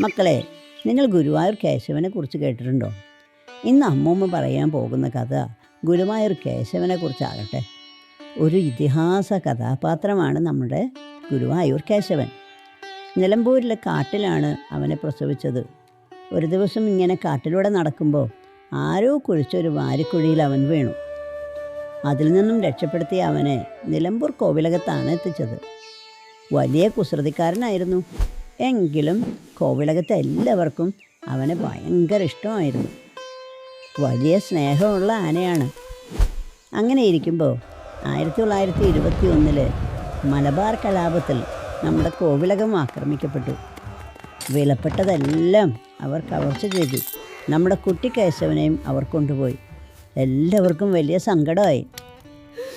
മക്കളെ നിങ്ങൾ ഗുരുവായൂർ കേശവനെ കുറിച്ച് കേട്ടിട്ടുണ്ടോ? ഇന്ന് അമ്മൂമ്മ പറയാൻ പോകുന്ന കഥ ഗുരുവായൂർ കേശവനെ കുറിച്ചാകട്ടെ ഒരു ഇതിഹാസ കഥാപാത്രമാണ് നമ്മുടെ ഗുരുവായൂർ കേശവൻ. നിലമ്പൂരിലെ കാട്ടിലാണ് അവനെ പ്രസവിച്ചത്. ഒരു ദിവസം ഇങ്ങനെ കാട്ടിലൂടെ നടക്കുമ്പോൾ ആരോ കുഴിച്ചൊരു വാരിക്കുഴിയിൽ അവൻ വീണു. അതിൽ നിന്നും രക്ഷപ്പെടുത്തിയ അവനെ നിലമ്പൂർ കോവിലകത്താണ് എത്തിച്ചത്. വലിയ കുസൃതിക്കാരനായിരുന്നു. എങ്കിലും കോവിലകത്തെ എല്ലാവർക്കും അവനെ ഭയങ്കര ഇഷ്ടമായിരുന്നു. വലിയ സ്നേഹമുള്ള ആനയാണ്. അങ്ങനെ ഇരിക്കുമ്പോൾ ആയിരത്തി തൊള്ളായിരത്തി ഇരുപത്തി ഒന്നിൽ മലബാർ കലാപത്തിൽ നമ്മുടെ കോവിലകം ആക്രമിക്കപ്പെട്ടു. വിലപ്പെട്ടതെല്ലാം അവർ കവർച്ച ചെയ്തു. നമ്മുടെ കുട്ടി കേശവനെയും അവർ കൊണ്ടുപോയി. എല്ലാവർക്കും വലിയ സങ്കടമായി.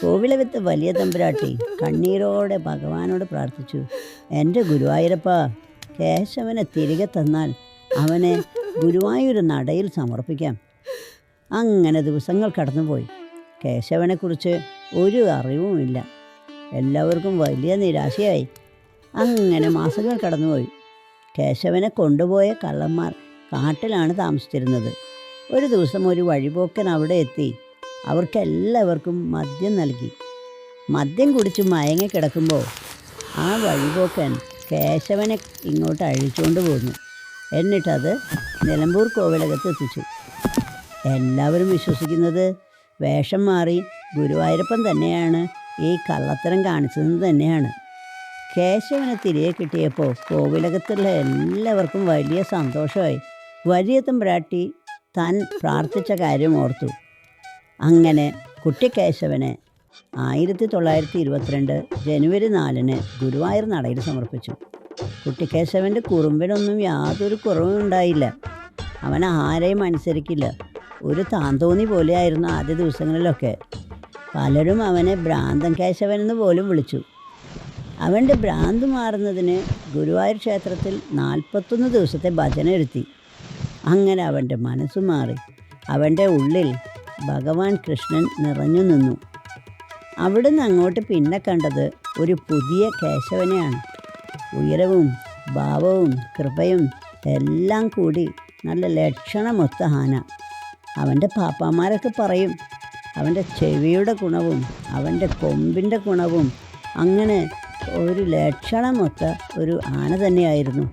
കോവിലകത്ത് വലിയ തമ്പുരാട്ടി കണ്ണീരോടെ ഭഗവാനോട് പ്രാർത്ഥിച്ചു. എന്റെ ഗുരുവായൂരപ്പ കേശവനെ തിരികെ തന്നാൽ അവനെ ഗുരുവായൂർ നടയിൽ സമർപ്പിക്കാം. അങ്ങനെ ദിവസങ്ങൾ കടന്നുപോയി. കേശവനെക്കുറിച്ച് ഒരു അറിവുമില്ല. എല്ലാവർക്കും വലിയ നിരാശയായി. അങ്ങനെ മാസങ്ങൾ കടന്നുപോയി. കേശവനെ കൊണ്ടുപോയ കള്ളന്മാർ കാട്ടിലാണ് താമസിച്ചിരുന്നത്. ഒരു ദിവസം ഒരു വഴിപോക്കൻ അവിടെ എത്തി. അവർക്കെല്ലാവർക്കും മദ്യം നൽകി. മദ്യം കുടിച്ച് മയങ്ങി കിടക്കുമ്പോൾ ആ വഴിപോക്കൻ കേശവനെ ഇങ്ങോട്ട് അഴിച്ചുകൊണ്ട് പോന്നു. എന്നിട്ടത് നിലമ്പൂർ കോവിലകത്ത് എത്തിച്ചു. എല്ലാവരും വിശ്വസിക്കുന്നത് വേഷം മാറി ഗുരുവായൂരപ്പൻ തന്നെയാണ് ഈ കള്ളത്തരം കാണിച്ചതെന്ന് തന്നെയാണ്. കേശവനെ തിരികെ കിട്ടിയപ്പോൾ കോവിലകത്തുള്ള എല്ലാവർക്കും വലിയ സന്തോഷമായി. വലിയ തമ്പ്രാട്ടി താൻ പ്രാർത്ഥിച്ച കാര്യം ഓർത്തു. അങ്ങനെ കുട്ടി കേശവനെ ആയിരത്തി തൊള്ളായിരത്തി ഇരുപത്തിരണ്ട് ജനുവരി നാലിന് ഗുരുവായൂർ നടയിൽ സമർപ്പിച്ചു. കുട്ടിക്കേശവന്റെ കുറുമ്പിനൊന്നും യാതൊരു കുറവും ഉണ്ടായില്ല. അവൻ ആരെയും അനുസരിക്കില്ല. ഒരു താന്തോന്നി പോലെയായിരുന്നു ആദ്യ ദിവസങ്ങളിലൊക്കെ. പലരും അവനെ ഭ്രാന്തൻ കേശവൻ എന്ന് പോലും വിളിച്ചു. അവന്റെ ഭ്രാന്ത് മാറുന്നതിന് ഗുരുവായൂർ ക്ഷേത്രത്തിൽ നാൽപ്പത്തൊന്ന് ദിവസത്തെ ഭജന ഇരുത്തി. അങ്ങനെ അവന്റെ മനസ്സ് മാറി. അവന്റെ ഉള്ളിൽ ഭഗവാൻ കൃഷ്ണൻ നിറഞ്ഞു നിന്നു. അവിടുന്ന് അങ്ങോട്ട് പിന്നെ കണ്ടത് ഒരു പുതിയ കേശവനെയാണ്. ഉയരവും ഭാവവും കൃപയും എല്ലാം കൂടി നല്ല ലക്ഷണമൊത്ത ആന അവന്റെ പാപ്പാമാരൊക്കെ പറയും അവന്റെ ചെവിയുടെ ഗുണവും അവന്റെ കൊമ്പിന്റെ ഗുണവും അങ്ങനെ ഒരു ലക്ഷണമൊത്ത ഒരു ആന തന്നെയായിരുന്നു.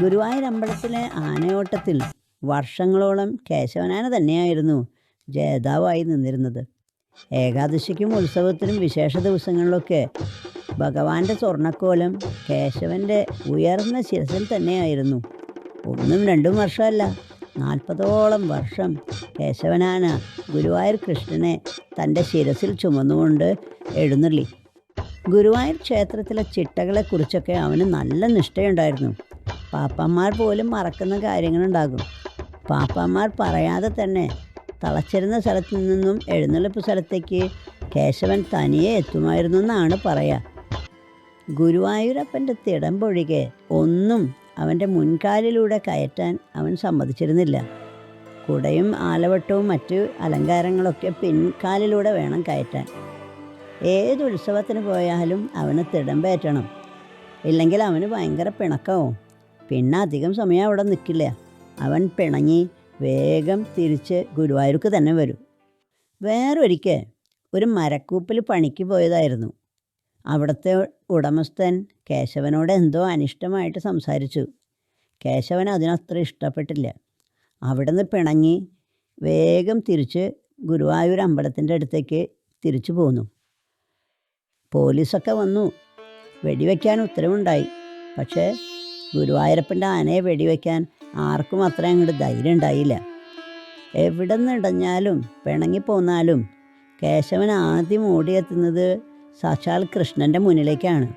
ഗുരുവായൂർ അമ്പലത്തിലെ ആനയോട്ടത്തിൽ വർഷങ്ങളോളം കേശവനാന തന്നെയായിരുന്നു ജേതാവായി നിന്നിരുന്നത്. ഏകാദശിക്കും ഉത്സവത്തിനും വിശേഷ ദിവസങ്ങളിലൊക്കെ ഭഗവാന്റെ സ്വർണക്കോലം കേശവന്റെ ഉയർന്ന ശിരസിൽ തന്നെയായിരുന്നു. ഒന്നും രണ്ടും വർഷമല്ല നാൽപ്പതോളം വർഷം കേശവനാന ഗുരുവായൂർ കൃഷ്ണനെ തന്റെ ശിരസിൽ ചുമന്നുകൊണ്ട് എഴുന്നള്ളി. ഗുരുവായൂർ ക്ഷേത്രത്തിലെ ചിട്ടകളെക്കുറിച്ചൊക്കെ അവന് നല്ല നിഷ്ഠയുണ്ടായിരുന്നു. പാപ്പന്മാർ പോലും മറക്കുന്ന കാര്യങ്ങളുണ്ടാകും. പാപ്പന്മാർ പറയാതെ തന്നെ തളച്ചിരുന്ന സ്ഥലത്തു നിന്നും എഴുന്നള്ളിപ്പ് സ്ഥലത്തേക്ക് കേശവൻ തനിയെ എത്തുമായിരുന്നു എന്നാണ് പറയുക ഗുരുവായൂരപ്പന്റെ തിടമ്പൊഴികെ ഒന്നും അവന്റെ മുൻകാലിലൂടെ കയറ്റാൻ അവൻ സമ്മതിച്ചിരുന്നില്ല. കുടയും ആലവട്ടവും മറ്റു അലങ്കാരങ്ങളൊക്കെ പിൻകാലിലൂടെ വേണം കയറ്റാൻ. ഏത് ഉത്സവത്തിന് പോയാലും അവന് തിടമ്പേറ്റണം ഇല്ലെങ്കിൽ അവന് ഭയങ്കര പിണക്കവും. പിന്നെ അധികം സമയം അവിടെ നിൽക്കില്ല. അവൻ പിണങ്ങി വേഗം തിരിച്ച് ഗുരുവായൂർക്ക് തന്നെ വരും. വേറൊരിക്കൽ ഒരു മരക്കൂപ്പിൽ പണിക്ക് പോയതായിരുന്നു. അവിടുത്തെ ഉടമസ്ഥൻ കേശവനോട് എന്തോ അനിഷ്ടമായിട്ട് സംസാരിച്ചു. കേശവൻ അതിനത്ര ഇഷ്ടപ്പെട്ടില്ല. അവിടുന്ന് പിണങ്ങി വേഗം തിരിച്ച് ഗുരുവായൂർ അമ്പലത്തിന്റെ അടുത്തേക്ക് തിരിച്ചു പോന്നു. പോലീസൊക്കെ വന്നു. വെടിവെക്കാൻ ഉത്തരവുണ്ടായി. പക്ഷേ ഗുരുവായൂരപ്പന്റെ ആനയെ വെടിവെക്കാൻ ആർക്കും അത്ര അങ്ങോട്ട് ധൈര്യം ഉണ്ടായില്ല. എവിടെ നിന്ന് ഇടഞ്ഞാലും പിണങ്ങിപ്പോന്നാലും കേശവൻ ആദ്യം ഓടിയെത്തുന്നത് സാക്ഷാൽ കൃഷ്ണന്റെ മുന്നിലേക്കാണ്.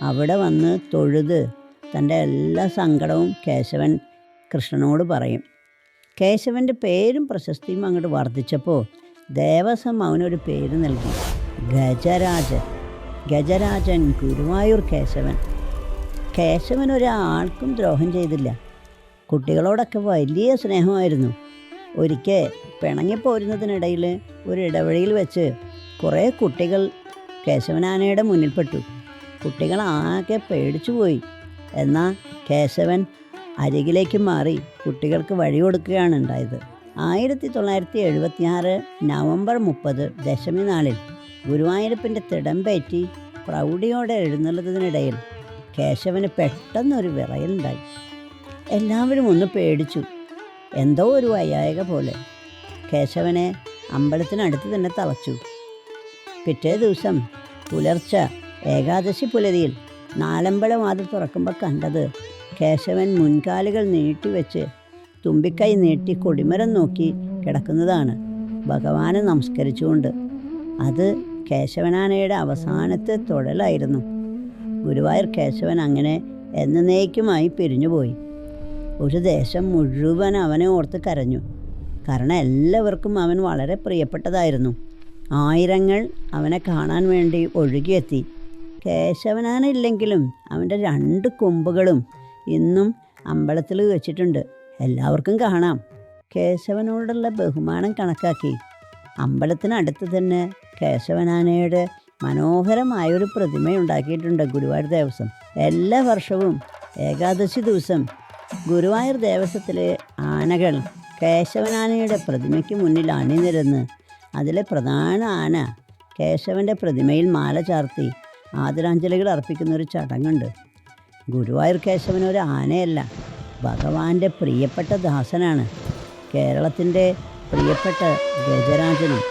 അവിടെ വന്ന് തൊഴുത് തന്റെ എല്ലാ സങ്കടവും കേശവൻ കൃഷ്ണനോട് പറയും. കേശവന്റെ പേരും പ്രശസ്തിയും അങ്ങോട്ട് വർദ്ധിച്ചപ്പോൾ ദേവസ്വം അവനൊരു പേര് നൽകി. ഗജരാജൻ ഗജരാജൻ ഗുരുവായൂർ കേശവൻ. കേശവൻ ഒരാൾക്കും ദ്രോഹം ചെയ്തില്ല. കുട്ടികളോടൊക്കെ വലിയ സ്നേഹമായിരുന്നു. ഒരിക്കൽ പിണങ്ങിപ്പോരുന്നതിനിടയിൽ ഒരു ഇടവഴിയിൽ വെച്ച് കുറേ കുട്ടികൾ കേശവനാനയുടെ മുന്നിൽപ്പെട്ടു. കുട്ടികൾ ആകെ പേടിച്ചു പോയി. എന്നാൽ കേശവൻ അരികിലേക്ക് മാറി കുട്ടികൾക്ക് വഴി കൊടുക്കുകയാണ് ഉണ്ടായത്. ആയിരത്തി തൊള്ളായിരത്തി എഴുപത്തിയാറ് നവംബർ മുപ്പത് ദശമി നാളിൽ ഗുരുവായൂരപ്പന്റെ തിടമ്പേറ്റി പ്രൗഢിയോടെ എഴുന്നള്ളതിനിടയിൽ കേശവന് പെട്ടെന്നൊരു വിറയലുണ്ടായി. എല്ലാവരും ഒന്ന് പേടിച്ചു. എന്തോ ഒരു വയ്യായക പോലെ. കേശവനെ അമ്പലത്തിനടുത്ത് തന്നെ തളച്ചു. പിറ്റേ ദിവസം പുലർച്ച ഏകാദശി പുലരിയിൽ നാലമ്പല വാതിൽ തുറക്കുമ്പോൾ കണ്ടത് കേശവൻ മുൻകാലുകൾ നീട്ടിവെച്ച് തുമ്പിക്കൈ നീട്ടി കൊടിമരം നോക്കി കിടക്കുന്നതാണ്. ഭഗവാനെ നമസ്കരിച്ചുകൊണ്ട്. അത് കേശവനാനയുടെ അവസാനത്തെ തൊഴലായിരുന്നു. ഗുരുവായൂർ കേശവൻ അങ്ങനെ എന്നേക്കുമായി പിരിഞ്ഞുപോയി. ഒരു ദേശം മുഴുവൻ അവനെ ഓർത്ത് കരഞ്ഞു. കാരണം എല്ലാവർക്കും അവൻ വളരെ പ്രിയപ്പെട്ടതായിരുന്നു. ആയിരങ്ങൾ അവനെ കാണാൻ വേണ്ടി ഒഴുകിയെത്തി. കേശവനാനില്ലെങ്കിലും അവന്റെ രണ്ട് കൊമ്പുകളും ഇന്നും അമ്പലത്തിൽ വെച്ചിട്ടുണ്ട്. എല്ലാവർക്കും കാണാം. കേശവനോടുള്ള ബഹുമാനം കണക്കാക്കി. അമ്പലത്തിനടുത്ത് തന്നെ കേശവനാനയുടെ മനോഹരമായൊരു പ്രതിമയുണ്ടാക്കിയിട്ടുണ്ട് ഗുരുവായൂർ ദേവസ്വം. എല്ലാ വർഷവും ഏകാദശി ദിവസം ഗുരുവായൂർ ദേവസ്വത്തിലെ ആനകൾ കേശവനാനയുടെ പ്രതിമയ്ക്ക് മുന്നിൽ അണിനിരന്ന് അതിലെ പ്രധാന ആന കേശവന്റെ പ്രതിമയിൽ മാല ചാർത്തി ആദരാഞ്ജലികൾ അർപ്പിക്കുന്ന ഒരു ചടങ്ങുണ്ട്. ഗുരുവായൂർ കേശവൻ ഒരു ആനയല്ല ഭഗവാന്റെ പ്രിയപ്പെട്ട ദാസനാണ്. കേരളത്തിന്റെ പ്രിയപ്പെട്ട ഗജരാജനും